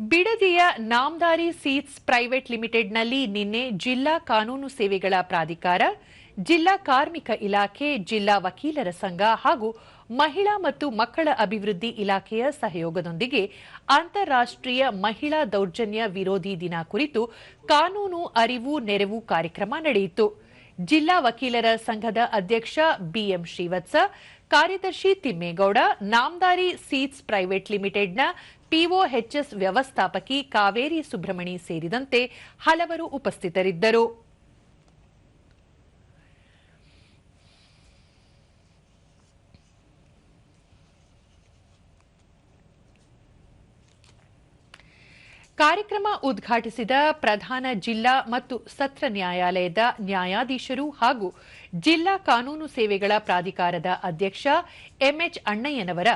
ಬಿಡದಿಯ ನಾಮ್ದಾರಿ seats private ಲಿಮಿಟೆಡ್ನಲ್ಲಿ ನಿನ್ನೆ ಜಿಲ್ಲಾ ಕಾನೂನು ಸೇವೆಗಳ ಪ್ರಾಧಿಕಾರ, ಜಿಲ್ಲಾ ಕಾರ್ಮಿಕ ಇಲಾಖೆ, ಜಿಲ್ಲಾ ವಕೀಲರ ಸಂಘ ಹಾಗೂ ಮಹಿಳಾ ಮತ್ತು ಮಕ್ಕಳ ಅಭಿವೃದ್ಧಿ ಇಲಾಖೆಯ ಸಹಯೋಗದೊಂದಿಗೆ ಅಂತಾರಾಷ್ಟ್ರೀಯ ಮಹಿಳಾ ದೌರ್ಜನ್ಯ ವಿರೋಧಿ ದಿನ ಕುರಿತು ಕಾನೂನು ಅರಿವು ನೆರವು ಕಾರ್ಯಕ್ರಮ ನಡೆಯಿತು. ಜಿಲ್ಲಾ ವಕೀಲರ ಸಂಘದ ಅಧ್ಯಕ್ಷ ಬಿಎಂ ಶ್ರೀವತ್ಸ, ಕಾರ್ಯದರ್ಶಿ ತಿಮ್ಮೇಗೌಡ, ನಾಮ್ದಾರಿ ಸೀಟ್ಸ್ ಪ್ರೈವೇಟ್ ಲಿಮಿಟೆಡ್ನ ಪಿಒಎಚ್ಎಸ್ ವ್ಯವಸ್ಥಾಪಕಿ ಕಾವೇರಿ ಸುಬ್ರಹ್ಮಣಿ ಸೇರಿದಂತೆ ಹಲವರು ಉಪಸ್ಥಿತರಿದ್ದರು. ಕಾರ್ಯಕ್ರಮ ಉದ್ಘಾಟಿಸಿದ ಪ್ರಧಾನ ಜಿಲ್ಲಾ ಮತ್ತು ಸತ್ರ ನ್ಯಾಯಾಲಯದ ನ್ಯಾಯಾಧೀಶರು ಹಾಗೂ ಜಿಲ್ಲಾ ಕಾನೂನು ಸೇವೆಗಳ ಪ್ರಾಧಿಕಾರದ ಅಧ್ಯಕ್ಷ ಎಂಎಚ್ ಅಣ್ಣಯ್ಯನವರ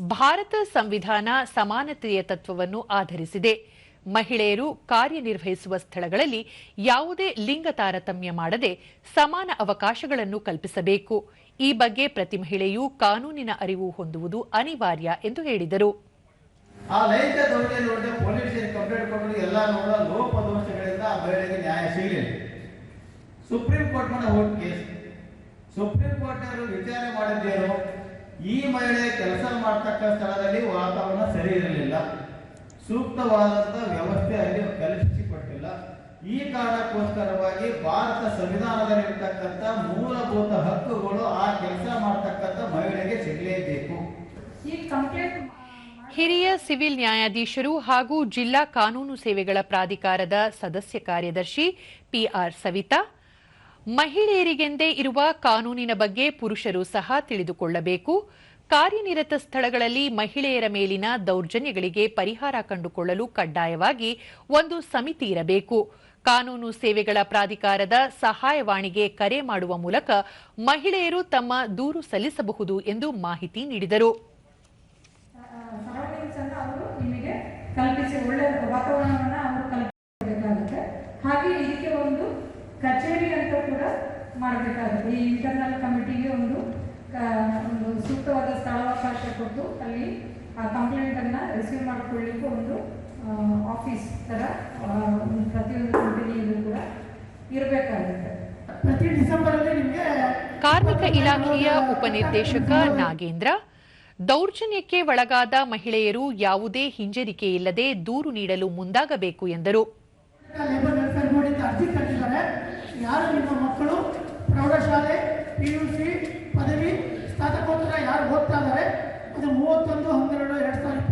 ಭಾರತ ಸಂವಿಧಾನ ಸಮಾನತೆಯ ತತ್ವವನ್ನು ಆಧರಿಸಿದೆ. ಮಹಿಳೆಯರು ಕಾರ್ಯನಿರ್ವಹಿಸುವ ಸ್ಥಳಗಳಲ್ಲಿ ಯಾವುದೇ ಲಿಂಗ ತಾರತಮ್ಯ ಮಾಡದೆ ಸಮಾನ ಅವಕಾಶಗಳನ್ನು ಕಲ್ಪಿಸಬೇಕು. ಈ ಬಗ್ಗೆ ಪ್ರತಿ ಮಹಿಳೆಯೂ ಕಾನೂನಿನ ಅರಿವು ಹೊಂದುವುದು ಅನಿವಾರ್ಯ ಎಂದು ಹೇಳಿದರು. ಆ ಲೈಂಗಿಕ ದೌರ್ಜನ್ಯ ನೋಡಿದ್ರೆ ಕಂಪ್ಲೇಂಟ್ ಮಹಿಳೆಗೆ ನ್ಯಾಯ ಸುಪ್ರೀಂ ಕೋರ್ಟ್ ಮೇಲೆ ಕೇಸ್. ಸುಪ್ರೀಂ ಕೋರ್ಟ್ ಅವರು ವಿಚಾರ ಮಾಡಿದ್ದೇನು ಈ ಮಹಿಳೆ ಕೆಲಸ ಮಾಡ್ತಕ್ಕ ಸ್ಥಳದಲ್ಲಿ ವಾತಾವರಣ ಸರಿ ಇರಲಿಲ್ಲ. ಸೂಕ್ತವಾದಂತ ವ್ಯವಸ್ಥೆ ಅಲ್ಲಿ ಕಲ್ಪಿಸಿಕೊಟ್ಟಿಲ್ಲ. ಈ ಕಾರಣಕ್ಕೋಸ್ಕರವಾಗಿ ಭಾರತ ಸಂವಿಧಾನದಲ್ಲಿರ್ತಕ್ಕಂಥ ಮೂಲಭೂತ ಹಕ್ಕುಗಳು ಆ ಕೆಲಸ ಮಾಡ್ತಕ್ಕಂಥ ಮಹಿಳೆಗೆ ಸಿಗಲೇಬೇಕು ಈ ಕಂಪ್ಲೇಂಟ್ ಹಿರಿಯ ಸಿವಿಲ್ ನ್ಯಾಯಾಧೀಶರು ಹಾಗೂ ಜಿಲ್ಲಾ ಕಾನೂನು ಸೇವೆಗಳ ಪ್ರಾಧಿಕಾರದ ಸದಸ್ಯ ಕಾರ್ಯದರ್ಶಿ ಪಿಆರ್ ಸವಿತಾ ಮಹಿಳೆಯರಿಗೆಂದೇ ಇರುವ ಕಾನೂನಿನ ಬಗ್ಗೆ ಪುರುಷರು ಸಹ ತಿಳಿದುಕೊಳ್ಳಬೇಕು. ಕಾರ್ಯನಿರತ ಸ್ಥಳಗಳಲ್ಲಿ ಮಹಿಳೆಯರ ಮೇಲಿನ ದೌರ್ಜನ್ಯಗಳಿಗೆ ಪರಿಹಾರ ಕಂಡುಕೊಳ್ಳಲು ಕಡ್ಡಾಯವಾಗಿ ಒಂದು ಸಮಿತಿ ಇರಬೇಕು. ಕಾನೂನು ಸೇವೆಗಳ ಪ್ರಾಧಿಕಾರದ ಸಹಾಯವಾಣಿಗೆ ಕರೆ ಮಾಡುವ ಮೂಲಕ ಮಹಿಳೆಯರು ತಮ್ಮ ದೂರು ಸಲ್ಲಿಸಬಹುದು ಎಂದು ಮಾಹಿತಿ ನೀಡಿದರು. ಕಲ್ಪಿಸಿ ಒಳ್ಳೆಯ ವಾತಾವರಣವನ್ನ ಅಂತ ಕೂಡ ಮಾಡಬೇಕಾಗುತ್ತೆ. ಈ ಇಂಟರ್ನಲ್ ಕಮಿಟಿಗೆ ಒಂದು ಒಂದು ಸೂಕ್ತವಾದ ಸ್ಥಳಾವಕಾಶ ಕೊಟ್ಟು ಅಲ್ಲಿ ಆ ಕಂಪ್ಲೇಂಟ್ ಅನ್ನ ರಿಸೀವ್ ಮಾಡಿಕೊಳ್ಳಿಕ್ಕೆ ಒಂದು ಆಫೀಸ್ ಒಂದು ಪ್ರತಿಯೊಂದು ಕಂಪನಿಯಲ್ಲೂ ಕೂಡ ಇರಬೇಕಾಗುತ್ತೆ. ಪ್ರತಿ ಡಿಸೆಂಬರ್ ಅಲ್ಲಿ ನಿಮಗೆ ಕಾರ್ಮಿಕ ಇಲಾಖೆಯ ಉಪನಿರ್ದೇಶಕ ನಾಗೇಂದ್ರ ದೌರ್ಜನ್ಯಕ್ಕೆ ಒಳಗಾದ ಮಹಿಳೆಯರು ಯಾವುದೇ ಹಿಂಜರಿಕೆ ಇಲ್ಲದೆ ದೂರು ನೀಡಲು ಮುಂದಾಗಬೇಕು ಎಂದರು. ಯಾರು ನಿಮ್ಮ ಮಕ್ಕಳು? ಪ್ರೌಢಶಾಲೆ ಪಿ ಯು ಸಿ ಪದವಿ, ಸ್ನಾತಕೋತ್ತರ ಯಾರು ಓದ್ತಾ ಇದ್ದಾರೆ? ಅದು ಮೂವತ್ತೊಂದು, ಹನ್ನೆರಡು, ಎರಡು ಸಾವಿರದ